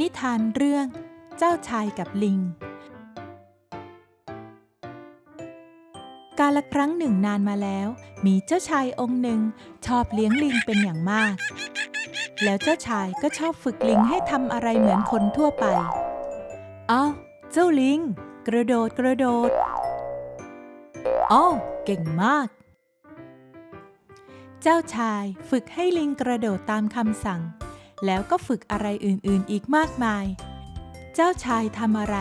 นิทานเรื่องเจ้าชายกับลิง กาลครั้งหนึ่งนานมาแล้ว มีเจ้าชายองค์หนึ่งชอบเลี้ยงลิงเป็นอย่างมาก แล้วเจ้าชายก็ชอบฝึกลิงให้ทำอะไรเหมือนคนทั่วไป เอาเจ้าลิง กระโดดกระโดดอ้าเก่งมาก เจ้าชายฝึกให้ลิงกระโดดตามคำสั่ง แล้วก็ฝึกอะไรอื่นๆอีกมากมาย เจ้าชายทำอะไร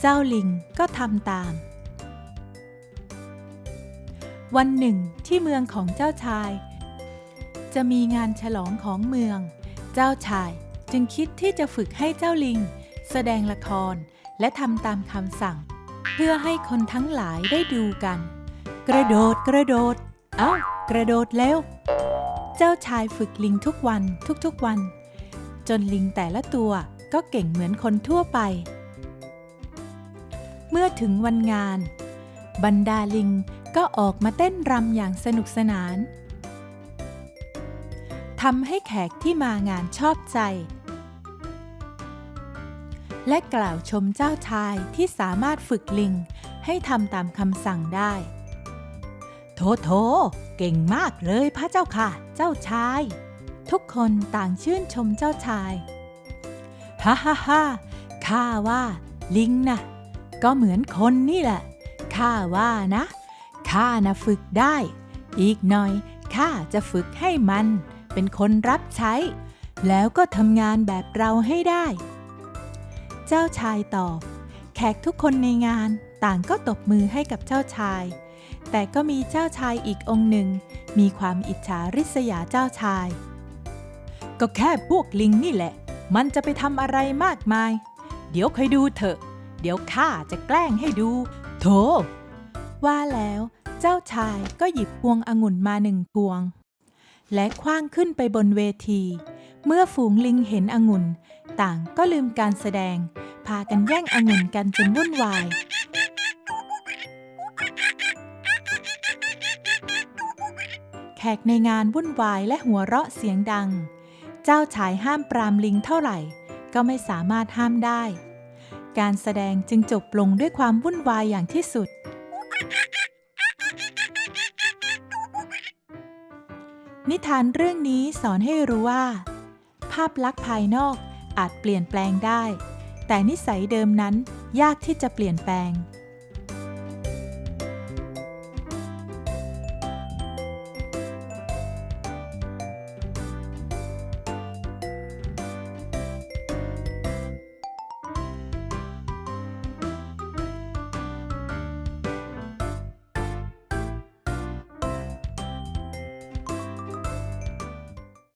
เจ้าลิงก็ทำตาม วันหนึ่งที่เมืองของเจ้าชาย จะมีงานฉลองของเมือง เจ้าชายจึงคิดที่จะฝึกให้เจ้าลิง แสดงละครและทำตามคำสั่ง เพื่อให้คนทั้งหลายได้ดูกัน กระโดดกระโดด เอ้ากระโดดเร็ว เจ้าชายฝึกลิงทุกวันทุกๆวัน จนลิงแต่ละตัวก็เก่งเหมือนคนทั่วไป เมื่อถึงวันงาน บรรดาลิงก็ออกมาเต้นรำอย่างสนุกสนานทำให้แขกที่มางานชอบใจ และกล่าวชมเจ้าชายที่สามารถฝึกลิงให้ทำตามคำสั่งได้ โถโถ เก่งมากเลยพระเจ้าค่ะ เจ้าชาย ทุกคนต่างชื่นชมเจ้าชายฮ่าฮ่าฮ่าข้าว่า ลิงนะก็เหมือนคนนี่แหละ ข้าว่านะ ข้านะฝึกได้ อีกหน่อยข้าจะฝึกให้มัน เป็นคนรับใช้ แล้วก็ทำงานแบบเราให้ได้ เจ้าชายตอบ แขกทุกคนในงานต่างก็ตบมือให้กับเจ้าชาย แต่ก็มีเจ้าชายอีกองค์หนึ่ง มีความอิจฉาริษยาเจ้าชาย ก็แค่พวกลิงนี่แหละ มันจะไปทำอะไรมากมาย เดี๋ยวคอยดูเถอะ เดี๋ยวข้าจะแกล้งให้ดู โถ ว่าแล้วเจ้าชายก็หยิบพวงองุ่นมาหนึ่งพวง และคว้างขึ้นไปบนเวที เมื่อฝูงลิงเห็นองุ่น ต่างก็ลืมการแสดง พากันแย่งองุ่นกันจนวุ่นวายแขกในงานวุ่นวายและหัวเราะเสียงดัง เจ้าชายห้ามปรามลิงเท่าไหร่ ก็ไม่สามารถห้ามได้ การแสดงจึงจบลงด้วยความวุ่นวายอย่างที่สุด นิทานเรื่องนี้สอนให้รู้ว่า ภาพลักษณ์ภายนอกอาจเปลี่ยนแปลงได้ แต่นิสัยเดิมนั้นยากที่จะเปลี่ยนแปลง